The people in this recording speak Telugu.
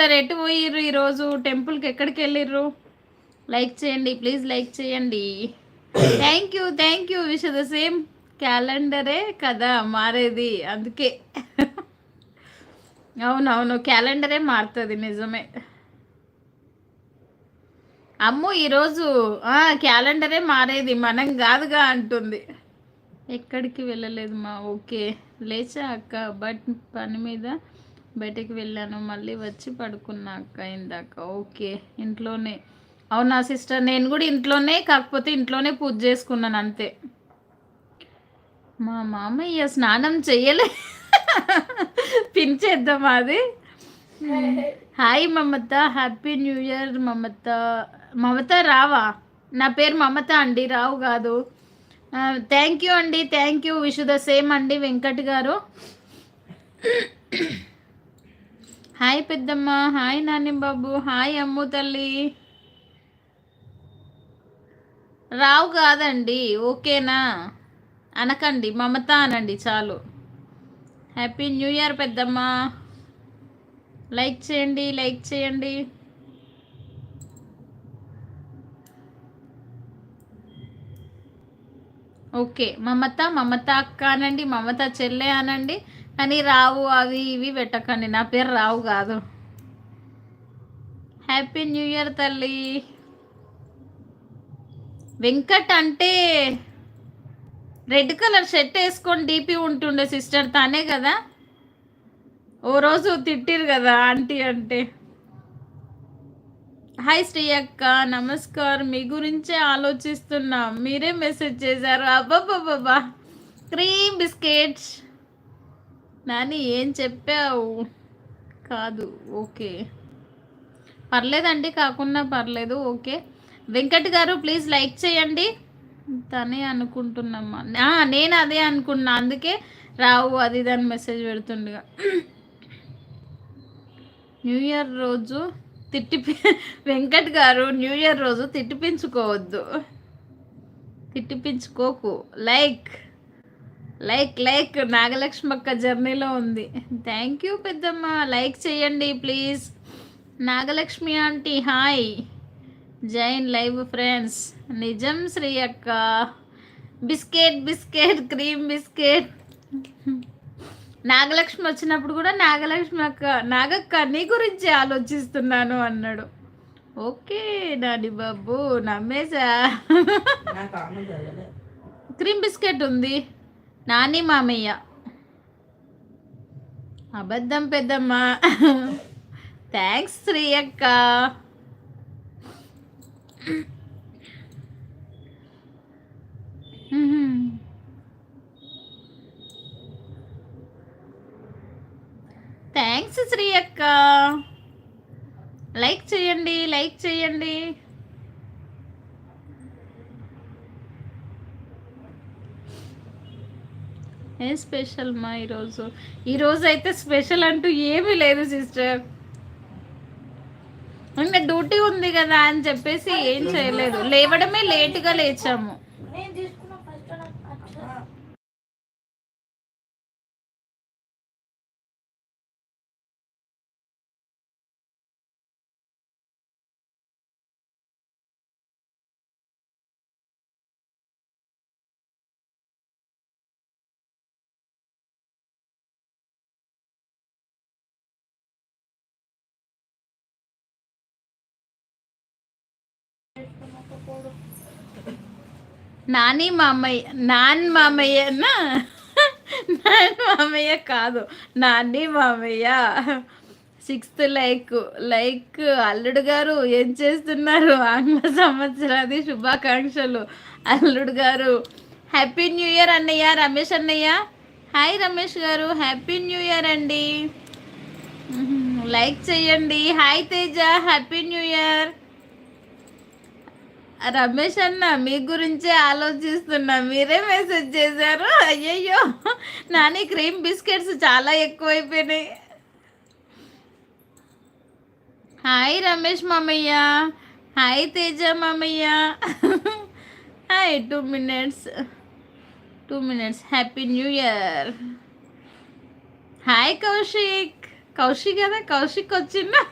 సిస్టర్ ఎటు పోయిర్రు ఈరోజు టెంపుల్కి ఎక్కడికి వెళ్ళిర్రు? లైక్ చేయండి ప్లీజ్ లైక్ చేయండి. Thank you thank you wish the same క్యాలెండరే కదా మారేది అందుకే. అవునవును క్యాలెండరే మారుతుంది నిజమే. అమ్ము ఈరోజు క్యాలెండరే మారేది మనం కాదుగా అంటుంది. ఎక్కడికి వెళ్ళలేదు మా ఓకే. లేచా అక్క బట్ పని మీద బయటకు వెళ్ళాను మళ్ళీ వచ్చి పడుకున్నా అక్క ఇందాక. ఓకే ఇంట్లోనే. అవునా సిస్టర్? నేను కూడా ఇంట్లోనే కాకపోతే ఇంట్లోనే పూజ చేసుకున్నాను అంతే. మా మామయ్య స్నానం చెయ్యలే పిన్ అది. Hi Mamata happy new year Mamata. Mamata రావా? నా పేరు మమత అండి రావు కాదు. థ్యాంక్ యూ అండి thank you. Wish the same అండి వెంకట్ గారు. హాయ్ పెద్దమ్మ హాయ్ నాని బాబు హాయ్ అమ్ము తల్లి. రావు కాదండి ఓకేనా? అనకండి మమత అనండి చాలు. హ్యాపీ న్యూ ఇయర్ పెద్దమ్మ. లైక్ చేయండి లైక్ చేయండి. ఓకే. మమత మమత అక్క అనండి మమత చెల్లె అనండి. కానీ రావు అవి ఇవి పెట్టకండి. నా పేరు రావు కాదు. హ్యాపీ న్యూ ఇయర్ తల్లి. వెంకట్ అంటే రెడ్ కలర్ షర్ట్ వేసుకొని డీపీ ఉంటుండే సిస్టర్ తానే కదా? ఓ రోజు తిట్టిరు కదా ఆంటీ అంటే. హాయ్ శ్రీ అక్క నమస్కారం. మీ గురించే ఆలోచిస్తున్నా. మీరే మెసేజ్ చేశారు. అబ్బాబ్బాబ్బా క్రీమ్ బిస్కెట్స్ నాని ఏం చెప్పావు? కాదు. ఓకే. పర్లేదండి. కాకుండా పర్లేదు. ఓకే. వెంకట్ గారు ప్లీజ్ లైక్ చేయండి. తనే అనుకుంటున్నామ్మా. నేను అదే అనుకున్నా. అందుకే రావు అది దాని మెసేజ్ పెడుతుండగా. న్యూ ఇయర్ రోజు తిట్టి వెంకట్ గారు న్యూ ఇయర్ రోజు తిట్టిపించుకోవద్దు తిట్టిపించుకోకు లైక్ లైక్ లైక్. నాగలక్ష్మి అక్క జర్నీలో ఉంది. థ్యాంక్ యూ పెద్దమ్మ. లైక్ చేయండి please. Nagalakshmi aunty hi. Join live friends. నిజం శ్రీ అక్క. Biscuit biscuit cream biscuit. Nagalakshmi వచ్చినప్పుడు కూడా నాగలక్ష్మి అక్క నాగక్క నీ గురించి ఆలోచిస్తున్నాను అన్నాడు. ఓకే నాని బాబు నమ్మేశా? చదవలే క్రీమ్ బిస్కెట్ ఉంది. నాని మామయ్య. అబద్ధం పెద్దమ్మ. థ్యాంక్స్ శ్రీ అక్క థ్యాంక్స్ శ్రీ అక్క లైక్ చేయండి లైక్ చేయండి. ఏ స్పెషల్ మా ఈరోజు? ఈరోజు అయితే స్పెషల్ అంటూ ఏమీ లేదు సిస్టర్ ఇంకా డ్యూటీ ఉంది కదా అని చెప్పేసి ఏం చేయలేదు. లేవడమే లేటుగా లేచాము. నాని మామయ్య నాన్ మామయ్యనా నాన్ మామయ్య కాదు నాని మామయ్య. సిక్స్త్ లైక్ లైక్ అల్లుడు గారు ఏం చేస్తున్నారు? ఆంగ్ల సంవత్సరాది శుభాకాంక్షలు. అల్లుడు గారు హ్యాపీ న్యూ ఇయర్ అన్నయ్య రమేష్ అన్నయ్య. Hi Ramesh garu happy new year అండి. లైక్ చేయండి. Hi Teja happy new year Ramesh అన్న మీ గురించే ఆలోచిస్తున్నా. మీరే మెసేజ్ చేశారు. అయ్యయ్యో. నాని క్రీమ్ బిస్కెట్స్ చాలా ఎక్కువైపోయినాయి. హాయ్ రమేష్ మామయ్య. హాయ్ తేజ మామయ్య. Hi two minutes two minutes happy new year hi Kaushik. Kaushik కదా? కౌశిక్ వచ్చిందా?